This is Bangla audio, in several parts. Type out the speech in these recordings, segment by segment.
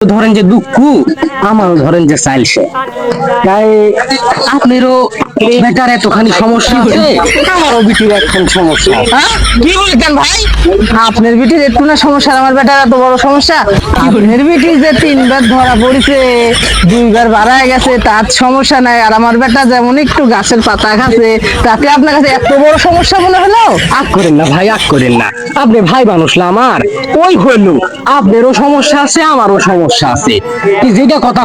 ধরেন যে দুঃখ, আমারও ধরেন যে চাইলছে তাই আপনারও বেটার এতখানি সমস্যা হচ্ছে আমারও বিটির একখান সমস্যা। হ্যাঁ? কি বলতেন ভাই? আপনার বিটির একটু না সমস্যা আমার বেটার এত বড় সমস্যা? আপনার বিটি যে তিনবার ধরা পড়েছে, দুইবার বাড়ায় গেছে, তার সমস্যা নাই, আর আমার বেটা যেমন একটু গাছের পাতা খাচ্ছে, তাতে আপনার কাছে এত বড় সমস্যা মনে হলো? আগ করেন না ভাই, আগ করেন না। আপনি ভাই মানুষ না আমার। ওই হইল আপনারও সমস্যা আছে, আমারও সমস্যা। আছে। কি যেটা কথা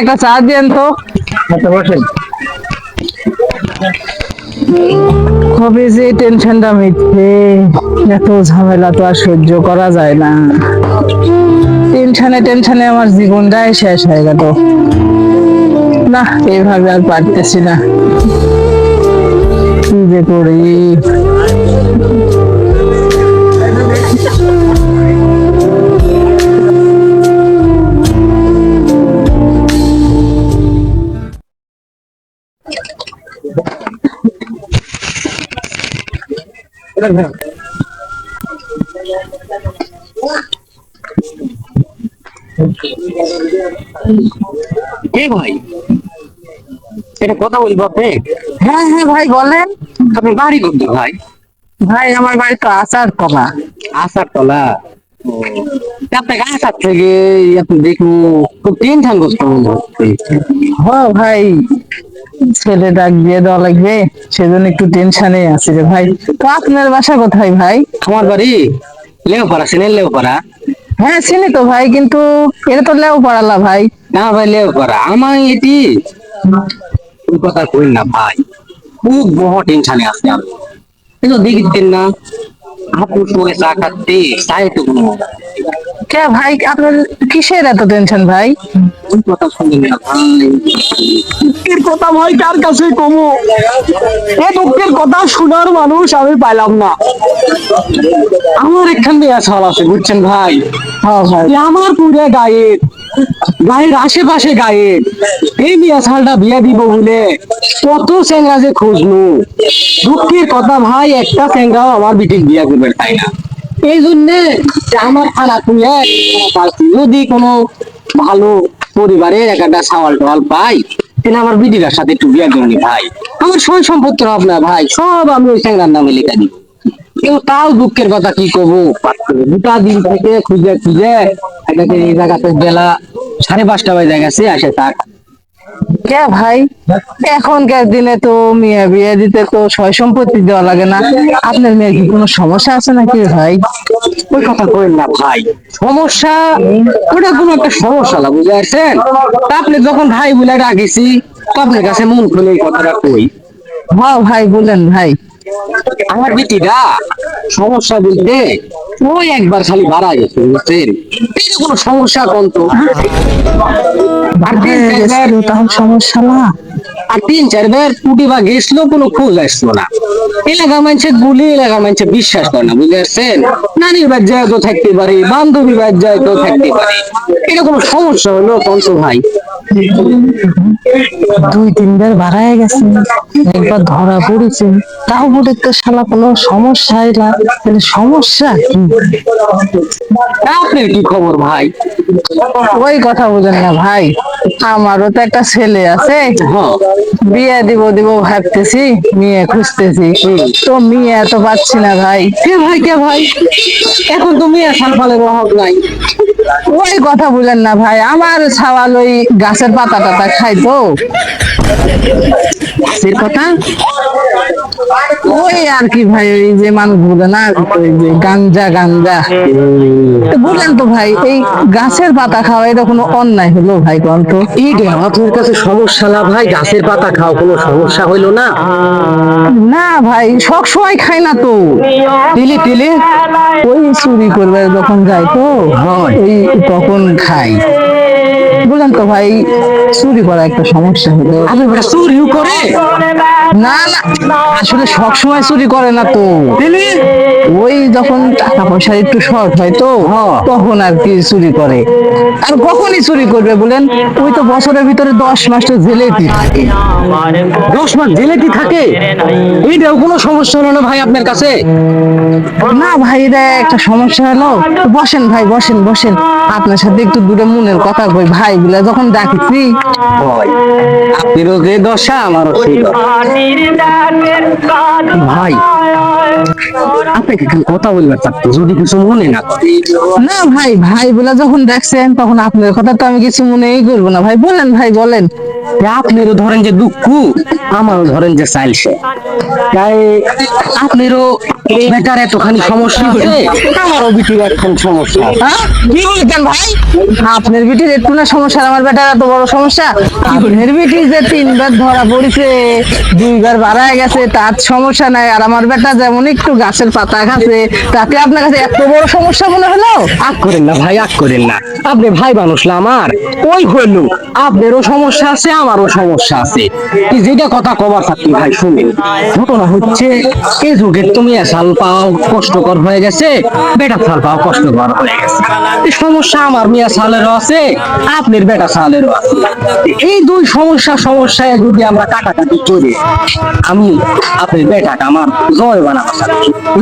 একটা চা দিয়েন তো। কবে যে টেনশনটা মিটবে এত ঝামেলা তো আর সহ্য করা যায় না। টেনশনে টেনশনে আমার জীবনটাই শেষ হয়ে গেল। না এইভাবে আর পারতেছি না। কি যে করি। কে ভাই? এটা কথা বলব আপনি? হ্যাঁ হ্যাঁ ভাই বলেন। আপনি বাড়ি করতে ভাই? ভাই আমার বাড়ি তো আচার কলা আসার তলা আপনাকে আসার থেকে আপনি দেখুন খুব টেনশন করতে মনে হচ্ছে। হ ভাই। ছেলে ডাক দিয়ে দেওয়া লাগবে সেজন্য একটু টেনশনে আছি রে ভাই। তো আপনার বাসা কোথায় ভাই? আমার বাড়ি লেওপাড়া চেনেন লেওপাড়া। হ্যাঁ চিনি তো ভাই কিন্তু এটা তো লেও পড়ালা ভাই। না ভাই লেওপাড়া। আমার এটি ওই কথা কই না ভাই। খুব বড় টেনশনে আছে আমি। কিন্তু দেখিতেন না আপু সঙ্গে চা খাচ্ছে চায় তো কে ভাই আপনার কিসের এত টেনশন ভাই? দুঃখের কথা ভাই কার কাছে কমো? এ দুঃখের কথা শোনার মানুষ আমি পাইলাম না। আমার একখান মেয়ে ছাল আছে বুঝছেন ভাই? হ্যাঁ আমার পুরে গায়ের গায়ের আশেপাশে গায়ের এই মিয়া ছালটা বিয়ে দিব বলে কত চেঙ্গা যে খুঁজলো। দুঃখের কথা ভাই একটা চেঙ্গাও আমার বিটির বিয়ে করবে তাই না? এই জন্যে আমার যদি কোনো ভালো পরিবারের একটা পাই, তাহলে আমার বিটির সাথে একটু ভাই। আমার সয় সম্পত্তি আপনার ভাই, সব আমি ওই চেঙ্গার নামে কিন্তু তাও দুঃখের কথা কি করব দুটা দিন থেকে খুঁজে খুঁজে এই জায়গাতে বেলা সাড়ে পাঁচটা বাজে গেছে, আসে তাক কে ভাই? এখনকার দিনে তো মেয়ে বিয়ে দিতে তো সয় সম্পত্তি দেওয়া লাগে না। আপনার মেয়ের কি কোনো সমস্যা আছে নাকি ভাই? ওই কথা কইন না ভাই। সমস্যা? ওটা কোনো একটা সমস্যা না বুঝে আসছেন আপনি যখন ভাই বলে তো আপনার কাছে মন খুলে এই কথাটা কই। হ্যাঁ ভাই বলেন ভাই। আমার বিটিটা সমস্যা বলতে ওই একবার খালি ভাড়া গেছে বুঝছেন? এটা কোনো সমস্যা কোন তো? তখন সমস্যা না। আর তিন চারবার কুটি বা গেছিল কোনো খোঁজ আসলো না। এলাকা মানুষের গুলি এলাকা মানুষের বিশ্বাস করে না বুঝতে পারছেন? নানির বাদ যায় তো থাকতে পারে বান্ধবী বাদ যায় তো থাকতে পারে। এটা কোনো সমস্যা হলো কন্ত ভাই? দুই তিনবার বাড়ায় গেছে একবার ধরা পড়েছে। তাও বলে তো শালা কোনো সমস্যা এলা তাহলে সমস্যা কি? আপনার কি খবর ভাই? ওই কথা বলেন না ভাই। আমারও তো একটা ছেলে আছে। হ্যাঁ। বিয়ে দিব দিব ভাবতেছি মেয়ে খুঁজতেছি। তো মেয়ে এত পাচ্ছি না ভাই। কে ভাই কে ভাই? এখন তো মেয়ে সালফালের অভাব নাই। ওই কথা বলেন না ভাই আমার ছাওয়াল ওই গাছের পাতা টাতা খাই তো সে কথা? ওই আর কি ভাই ওই যে মানুষ বলে না ওই যে গাঞ্জা গাঞ্জা। বলেন তো ভাই এই গাছের পাতা খাওয়া এটা কোনো অন্যায় হলো ভাই কোন তো? এই রে আপনার কাছে সমস্যা না ভাই গাছের পাতা খাও কোনো সমস্যা হইল না? না ভাই সব সময় খাই না তো। তেলে তেলে? ওই চুরি করবে যখন যাই তো। ওই তখন খাই? ভাই চুরি করা একটা সমস্যা হলো। আপনি বেটা চুরিও করে? না না আসলে সব সময় চুরি করে না তো। ওই যখন টাকা পয়সার একটু শর্ট হয় তো তখন আর কি চুরি করে। আর কখনই চুরি করবে বলেন? ওই তো বছরের ভিতরে দশ মাস তো জেলেই থাকে। দশ মাস জেলেটি থাকে? এইটাও কোনো সমস্যা হলো না ভাই আপনার কাছে? না ভাই এটা একটা সমস্যা হলো। বসেন ভাই বসেন বসেন। আপনার সাথে একটু দূরে মনের কথা কই। ভাই গুলা যখন ডাকিছি আপনারও যে দশা আমারও সেই ভাই আপনাকে কথা বলবার চাচ্ছি যদি কিছু মনে না না ভাই ভাই বলে যখন দেখছেন তখন আপনার কথা তো আমি কিছু মনেই করব না। ভাই বলেন ভাই বলেন। আপনারও ধরেন যে দুঃখ আমারও ধরেন যে তাই আপনারও বেটার এতখানি সমস্যা হচ্ছে আমারও বিটির একখান সমস্যা। হ্যাঁ? কি বলতেন ভাই? আপনার বিটির একটু না সমস্যা আমার বেটার এত বড় সমস্যা। আপনার বিটি যে তিনবার ধরা পড়েছে দুইবার বাড়ায় গেছে তার সমস্যা নাই। আর আমার বেটা যেমন একটু গাছের পাতা খাচ্ছে তাতে আপনার কাছে এত বড় সমস্যা মনে হলো? আগ করেন না ভাই আগ করেন না। আপনি ভাই মানুষ না আমার। ওই হইল আপনারও সমস্যা আছে আমারও সমস্যা আছে। যেটা কথা কবার থাকি ভাই শুনেন। ঘটনা হচ্ছে এই যুগের তুমি সাল পাও কষ্টকর হয়ে গেছে। বেটা সাল পাও কষ্টকর হয়ে গেছে। সমস্যা আমার মিয়া সালেরও আছে, আপনার বেটা সালেরও আছে। এই দুই সমস্যা সমস্যায় যদি আমরা কাটাকাটি করি, আমি আপনার বেটাটা আমার জয় বানাবো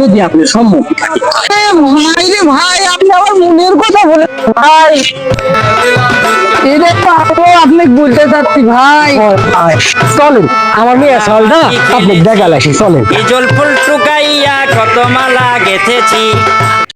যদি আপনি সম্মতি থাকে এ ভাই রে ভাই, আপনি আমার মনের কথা বলে ভাই। এটা তো আমিও আপনাকে বলতে চাচ্ছি ভাই। চলেন। আমার মেয়ে সালটা আপনি দেখা আসি চলেন। ইজল ফুল শুকাইয়া কত মালা গেথেছি।